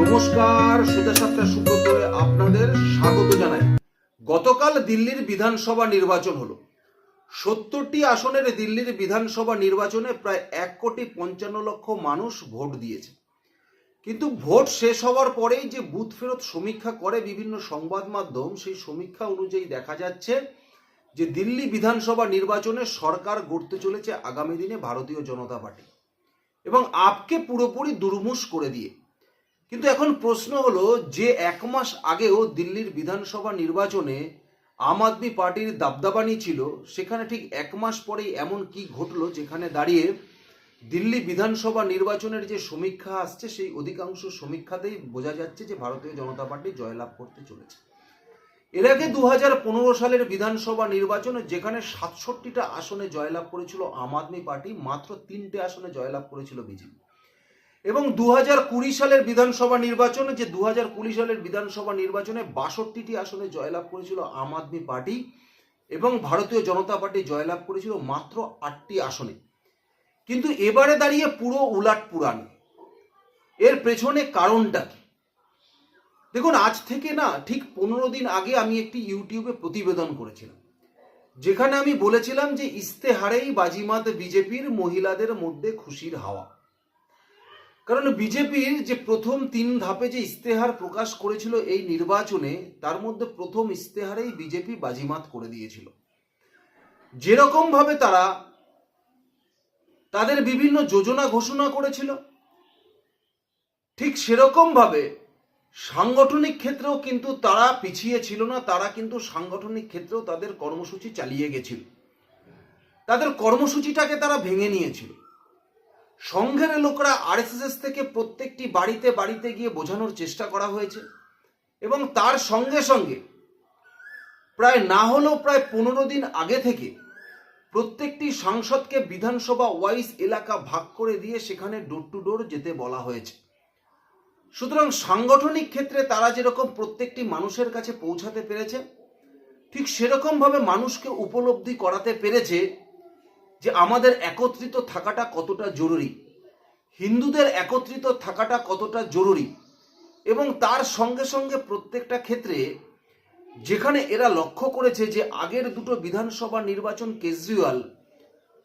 নমস্কার সোজা সাতটা সুব্রতরে আপনাদের স্বাগত জানাই। গতকাল দিল্লির বিধানসভা নির্বাচন হলো। সত্তরটি আসনের দিল্লির বিধানসভা নির্বাচনে প্রায় এক কোটি পঞ্চান্ন লক্ষ মানুষ ভোট দিয়েছে। কিন্তু ভোট শেষ হওয়ার পরেই যে বুথ ফেরত সমীক্ষা করে বিভিন্ন সংবাদ মাধ্যম, সেই সমীক্ষা অনুযায়ী দেখা যাচ্ছে যে দিল্লি বিধানসভা নির্বাচনে সরকার গড়তে চলেছে আগামী দিনে ভারতীয় জনতা পার্টি। এবং আপকে পুরোপুরি দুর্মুষ করে দিয়ে কিন্তু এখন প্রশ্ন হলো, যে এক মাস আগেও দিল্লির বিধানসভা নির্বাচনে আম আদমি পার্টির দাবদাবানি ছিল, সেখানে ঠিক এক মাস পরেই এমন কি ঘটলো যেখানে দাঁড়িয়ে দিল্লি বিধানসভা নির্বাচনের যে সমীক্ষা আসছে, সেই অধিকাংশ সমীক্ষাতেই বোঝা যাচ্ছে যে ভারতীয় জনতা পার্টি জয়লাভ করতে চলেছে। এর আগে দু হাজার পনেরো সালের বিধানসভা নির্বাচনে যেখানে সাতষট্টিটা আসনে জয়লাভ করেছিল আম আদমি পার্টি, মাত্র তিনটে আসনে জয়লাভ করেছিল বিজেপি। এবং দু সালের বিধানসভা নির্বাচনে, যে দু সালের বিধানসভা নির্বাচনে বাষট্টিটি আসনে জয়লাভ করেছিল আম আদমি পার্টি এবং ভারতীয় জনতা পার্টি জয়লাভ করেছিল মাত্র আটটি আসনে। কিন্তু এবারে দাঁড়িয়ে পুরো উলাট পুরাণ। এর পেছনে কারণটা কি? দেখুন, আজ থেকে না, ঠিক পনেরো দিন আগে আমি একটি ইউটিউবে প্রতিবেদন করেছিলাম, যেখানে আমি বলেছিলাম যে ইস্তেহারেই বাজিমাত বিজেপির মহিলাদের মধ্যে খুশির হাওয়া। কারণ বিজেপির যে প্রথম তিন ধাপে যে ইস্তেহার প্রকাশ করেছিল এই নির্বাচনে, তার মধ্যে প্রথম ইস্তেহারেই বিজেপি বাজিমাত করে দিয়েছিল। যেরকম ভাবে তারা তাদের বিভিন্ন যোজনা ঘোষণা করেছিল, ঠিক সেরকম ভাবে সাংগঠনিক ক্ষেত্রেও কিন্তু তারা পিছিয়ে ছিল না, তারা কিন্তু সাংগঠনিক ক্ষেত্রেও তাদের কর্মসূচি চালিয়ে গেছিল। তাদের কর্মসূচিটাকে তারা ভেঙে নিয়েছিল। সংঘের লোকরা আরএসএস থেকে প্রত্যেকটি বাড়িতে বাড়িতে গিয়ে বোঝানোর চেষ্টা করা হয়েছে এবং তার সঙ্গে সঙ্গে প্রায় না হলেও প্রায় পনেরো দিন আগে থেকে প্রত্যেকটি সাংসদকে বিধানসভা ওয়াইজ এলাকা ভাগ করে দিয়ে সেখানে ডোর টু ডোর যেতে বলা হয়েছে। সুতরাং সাংগঠনিক ক্ষেত্রে তারা যেরকম প্রত্যেকটি মানুষের কাছে পৌঁছাতে পেরেছে, ঠিক সেরকমভাবে মানুষকে উপলব্ধি করাতে পেরেছে যে আমাদের একত্রিত থাকাটা কতটা জরুরি, হিন্দুদের একত্রিত থাকাটা কতটা জরুরি এবং তার সঙ্গে সঙ্গে প্রত্যেকটা ক্ষেত্রে যেখানে এরা লক্ষ্য করেছে যে আগের দুটো বিধানসভা নির্বাচন কেজরিওয়াল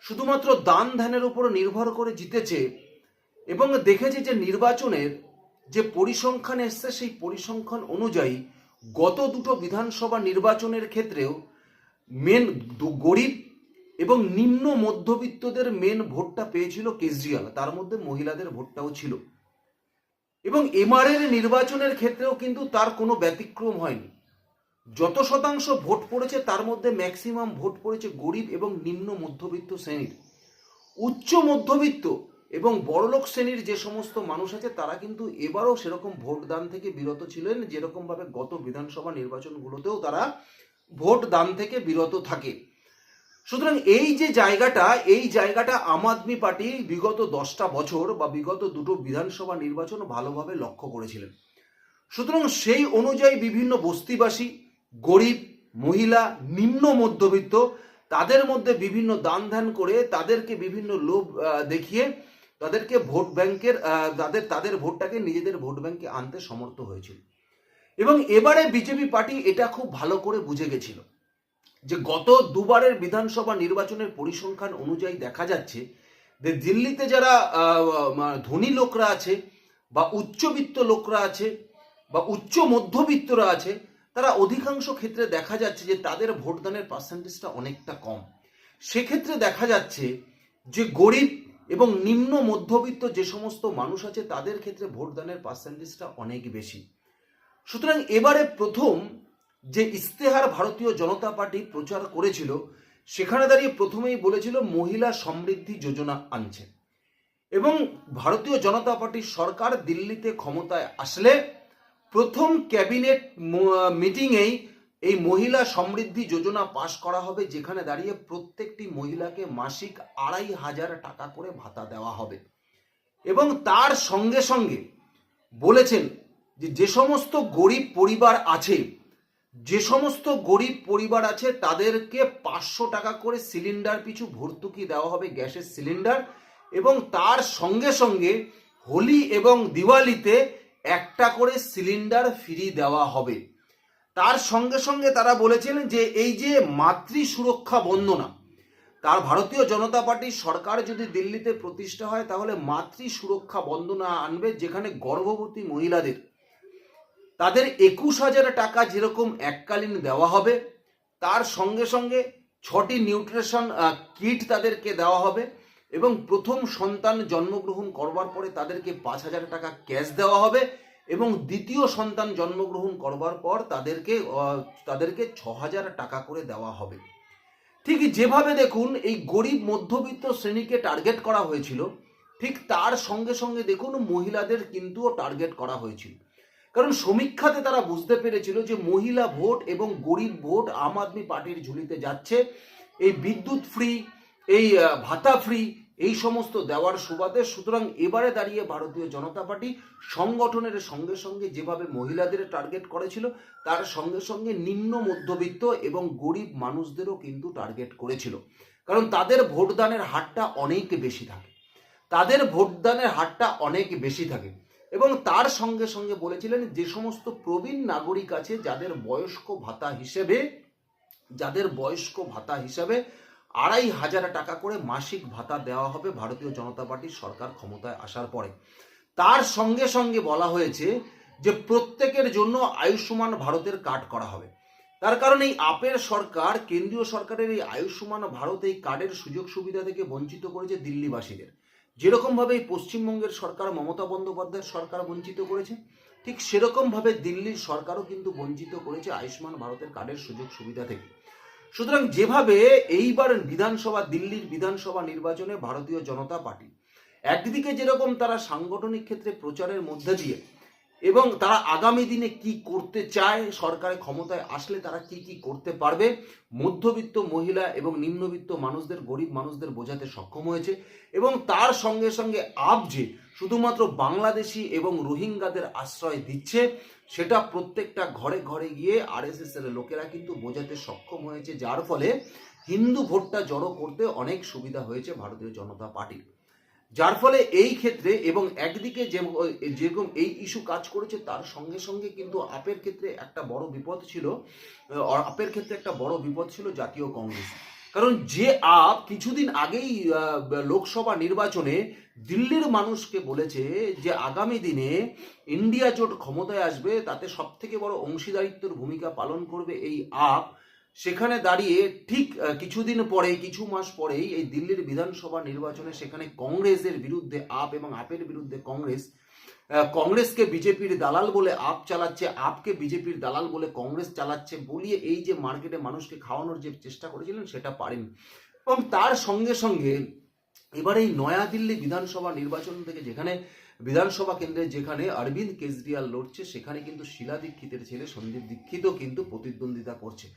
শুধুমাত্র দান ধ্যানের উপর নির্ভর করে জিতেছে এবং দেখেছে যে নির্বাচনের যে পরিসংখ্যান এসছে, সেই পরিসংখ্যান অনুযায়ী গত দুটো বিধানসভা নির্বাচনের ক্ষেত্রেও মেন গরিব এবং নিম্ন মধ্যবিত্তদের মেন ভোটটা পেয়েছিল কেজরিওয়াল, তার মধ্যে মহিলাদের ভোটটাও ছিল। এবং এমআরএর নির্বাচনের ক্ষেত্রেও কিন্তু তার কোনো ব্যতিক্রম হয়নি। যত শতাংশ ভোট পড়েছে, তার মধ্যে ম্যাক্সিমাম ভোট পড়েছে গরিব এবং নিম্ন মধ্যবিত্ত শ্রেণির। উচ্চ মধ্যবিত্ত এবং বড়লোক শ্রেণির যে সমস্ত মানুষ আছে, তারা কিন্তু এবারও সেরকম ভোটদান থেকে বিরত ছিলেন, যেরকমভাবে গত বিধানসভা নির্বাচনগুলোতেও তারা ভোট দান থেকে বিরত থাকে। সুতরাং এই যে জায়গাটা, এই জায়গাটা আম আদমি পার্টি বিগত দশটা বছর বা বিগত দুটো বিধানসভা নির্বাচন ভালোভাবে লক্ষ্য করেছিলেন। সুতরাং সেই অনুযায়ী বিভিন্ন বস্তিবাসী, গরিব, মহিলা, নিম্ন মধ্যবিত্ত, তাদের মধ্যে বিভিন্ন দান ধ্যান করে তাদেরকে বিভিন্ন লোভ দেখিয়ে তাদেরকে ভোট ব্যাংকের তাদের তাদের ভোটটাকে নিজেদের ভোট ব্যাংকে আনতে সমর্থ হয়েছিল। এবং এবারে বিজেপি পার্টি এটা খুব ভালো করে বুঝে গেছিল। যে গত দুবারের বিধানসভা নির্বাচনের পরিসংখ্যান অনুযায়ী দেখা যাচ্ছে যে দিল্লিতে যারা ধনী লোকরা আছে বা উচ্চবিত্ত লোকরা আছে বা উচ্চ মধ্যবিত্তরা আছে, তারা অধিকাংশ ক্ষেত্রে দেখা যাচ্ছে যে তাদের ভোটদানের পার্সেন্টেজটা অনেকটা কম। সেক্ষেত্রে দেখা যাচ্ছে যে গরিব এবং নিম্ন মধ্যবিত্ত যে সমস্ত মানুষ আছে, তাদের ক্ষেত্রে ভোটদানের পার্সেন্টেজটা অনেক বেশি। সুতরাং এবারে প্রথম যে ইস্তেহার ভারতীয় জনতা পার্টি প্রচার করেছিল, সেখানে দাঁড়িয়ে প্রথমেই বলেছিল মহিলা সমৃদ্ধি যোজনা আনছে। এবং ভারতীয় জনতা পার্টির সরকার দিল্লিতে ক্ষমতায় আসলে প্রথম ক্যাবিনেট মিটিংয়েই এই মহিলা সমৃদ্ধি যোজনা পাশ করা হবে, যেখানে দাঁড়িয়ে প্রত্যেকটি মহিলাকে মাসিক আড়াই হাজার টাকা করে ভাতা দেওয়া হবে। এবং তার সঙ্গে সঙ্গে বলেছেন যে যে সমস্ত গরিব পরিবার আছে যে সমস্ত গরিব পরিবার আছে, তাদেরকে পাঁচশো টাকা করে সিলিন্ডার পিছু ভর্তুকি দেওয়া হবে, গ্যাসের সিলিন্ডার। এবং তার সঙ্গে সঙ্গে হোলি এবং দিওয়ালিতে একটা করে সিলিন্ডার ফ্রি দেওয়া হবে। তার সঙ্গে সঙ্গে তারা বলেছেন যে, এই যে মাতৃ সুরক্ষা বন্দনা, তার ভারতীয় জনতা পার্টির সরকার যদি দিল্লিতে প্রতিষ্ঠা হয়, তাহলে মাতৃ সুরক্ষা বন্দনা আনবে, যেখানে গর্ভবতী মহিলাদের তাদের একুশ হাজার টাকা যেরকম এককালীন দেওয়া হবে, তার সঙ্গে সঙ্গে ছটি নিউট্রিশন কিট তাদেরকে দেওয়া হবে এবং প্রথম সন্তান জন্মগ্রহণ করবার পরে তাদেরকে পাঁচ হাজার টাকা ক্যাশ দেওয়া হবে এবং দ্বিতীয় সন্তান জন্মগ্রহণ করবার পর তাদেরকে তাদেরকে ছ হাজার টাকা করে দেওয়া হবে। ঠিক যেভাবে দেখুন, এই গরিব মধ্যবিত্ত শ্রেণীকে টার্গেট করা হয়েছিল, ঠিক তার সঙ্গে সঙ্গে দেখুন মহিলাদের কিন্তু টার্গেট করা হয়েছিল। কারণ সমীক্ষাতে তারা বুঝতে পেরেছিল যে মহিলা ভোট এবং গরিব ভোট আম আদমি পার্টির ঝুলিতে যাচ্ছে। এই বিদ্যুৎ ফ্রি এই ভাতা ফ্রি এই সমস্ত দেওয়ার সুবাদে সুতরাং এবারে দাঁড়িয়ে ভারতীয় জনতা পার্টি সংগঠনের সঙ্গে সঙ্গে যেভাবে মহিলাদের টার্গেট করেছিল, তার সঙ্গে সঙ্গে নিম্ন মধ্যবিত্ত এবং গরিব মানুষদেরও কিন্তু টার্গেট করেছিল। কারণ তাদের ভোটদানের হারটা অনেক বেশি থাকে। তাদের ভোটদানের হারটা অনেক বেশি থাকে। এবং তার সঙ্গে সঙ্গে বলেছিলেন, যে সমস্ত প্রবীণ নাগরিক আছে, যাদের বয়স্ক ভাতা হিসেবে, যাদের বয়স্ক ভাতা হিসাবে আড়াই হাজার টাকা করে মাসিক ভাতা দেওয়া হবে ভারতীয় জনতা পার্টির সরকার ক্ষমতায় আসার পরে। তার সঙ্গে সঙ্গে বলা হয়েছে যে, প্রত্যেকের জন্য আয়ুষ্মান ভারতের কার্ড করা হবে। তার কারণ এই আপের সরকার, কেন্দ্রীয় সরকারের এই আয়ুষ্মান ভারত এই কার্ডের সুযোগ সুবিধা থেকে বঞ্চিত করেছে দিল্লিবাসীদের। যেরকমভাবে এই পশ্চিমবঙ্গের সরকার মমতা বন্দ্যোপাধ্যায়ের সরকার বঞ্চিত করেছে, ঠিক সেরকমভাবে দিল্লির সরকারও কিন্তু বঞ্চিত করেছে আয়ুষ্মান ভারতের কার্ডের সুযোগ সুবিধা থেকে। সুতরাং যেভাবে এইবার বিধানসভা, দিল্লির বিধানসভা নির্বাচনে ভারতীয় জনতা পার্টি, একদিকে যেরকম তারা সাংগঠনিক ক্ষেত্রে প্রচারের মধ্যে দিয়ে এবং তারা আগামী দিনে কি করতে চায় সরকারের ক্ষমতায় আসলে তারা কি কি করতে পারবে, মধ্যবিত্ত মহিলা এবং নিম্নবিত্ত মানুষদের, গরিব মানুষদের বোঝাতে সক্ষম হয়েছে এবং তার সঙ্গে সঙ্গে আপ যে শুধুমাত্র বাংলাদেশি এবং রোহিঙ্গাদের আশ্রয় দিচ্ছে, সেটা প্রত্যেকটা ঘরে ঘরে গিয়ে আরএসএস এর লোকেরা কিন্তু বোঝাতে সক্ষম হয়েছে, যার ফলে হিন্দু ভোটটা জড়ো করতে অনেক সুবিধা হয়েছে ভারতীয় জনতা পার্টির। যার ফলে এই ক্ষেত্রে এবং একদিকে যে যেরকম এই ইস্যু কাজ করেছে, তার সঙ্গে সঙ্গে কিন্তু আপের ক্ষেত্রে একটা বড় বিপদ ছিল আপের ক্ষেত্রে একটা বড় বিপদ ছিল জাতীয় কংগ্রেস। কারণ যে আপ কিছুদিন আগেই লোকসভা নির্বাচনে দিল্লির মানুষকে বলেছে যে, আগামী দিনে ইন্ডিয়া জোট ক্ষমতায় আসবে, তাতে সব থেকে বড় অংশীদারিত্বের ভূমিকা পালন করবে এই আপ। সেখানে দাঁড়িয়ে ঠিক কিছুদিন পরে কিছু মাস পরেই এই দিল্লির বিধানসভা নির্বাচনে সেখানে কংগ্রেসের বিরুদ্ধে আপ এবং আপের বিরুদ্ধে কংগ্রেস কংগ্রেসকে বিজেপির দালাল বলে আপ চালাচ্ছে, আপকে বিজেপির দালাল বলে কংগ্রেস চালাচ্ছে বলিয়ে এই যে মার্কেটে মানুষকে খাওয়ানোর যে চেষ্টা করেছিলেন সেটা পারেনি। এবং তার সঙ্গে সঙ্গে এবার এই নয়াদিল্লি বিধানসভা নির্বাচন থেকে যেখানে বিধানসভা কেন্দ্রে যেখানে অরবিন্দ কেজরিওয়াল লড়ছে, সেখানে কিন্তু শিলা দীক্ষিতের ছেলে সন্দীপ দীক্ষিত কিন্তু প্রতিদ্বন্দ্বিতা করছে।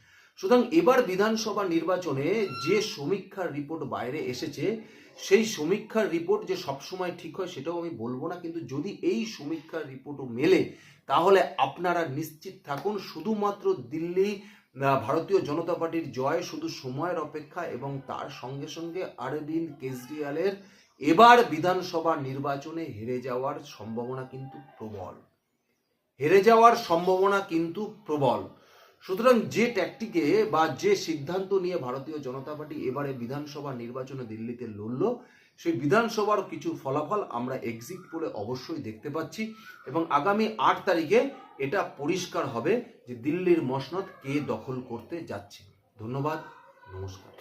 সুতরাং এবার বিধানসভা নির্বাচনে যে সমীক্ষার রিপোর্ট বাইরে এসেছে, সেই সমীক্ষার রিপোর্ট যে সবসময় ঠিক হয় সেটাও আমি বলব না, কিন্তু যদি এই সমীক্ষার রিপোর্টও মেলে, তাহলে আপনারা নিশ্চিত থাকুন, শুধুমাত্র দিল্লি ভারতীয় জনতা পার্টির জয় শুধু সময়ের অপেক্ষা এবং তার সঙ্গে সঙ্গে অরবিন্দ কেজরিওয়ালের এবার বিধানসভা নির্বাচনে হেরে যাওয়ার সম্ভাবনা কিন্তু প্রবল। হেরে যাওয়ার সম্ভাবনা কিন্তু প্রবল। সুতরাং যে ট্যাকটিকে বা যে সিদ্ধান্ত নিয়ে ভারতীয় জনতা পার্টি এবারে বিধানসভা নির্বাচনে দিল্লিতে লড়ল, সেই বিধানসভার কিছু ফলাফল আমরা এক্সিট পোলে অবশ্যই দেখতে পাচ্ছি এবং আগামী আট তারিখে এটা পরিষ্কার হবে যে দিল্লির মসনদ কে দখল করতে যাচ্ছে। ধন্যবাদ, নমস্কার।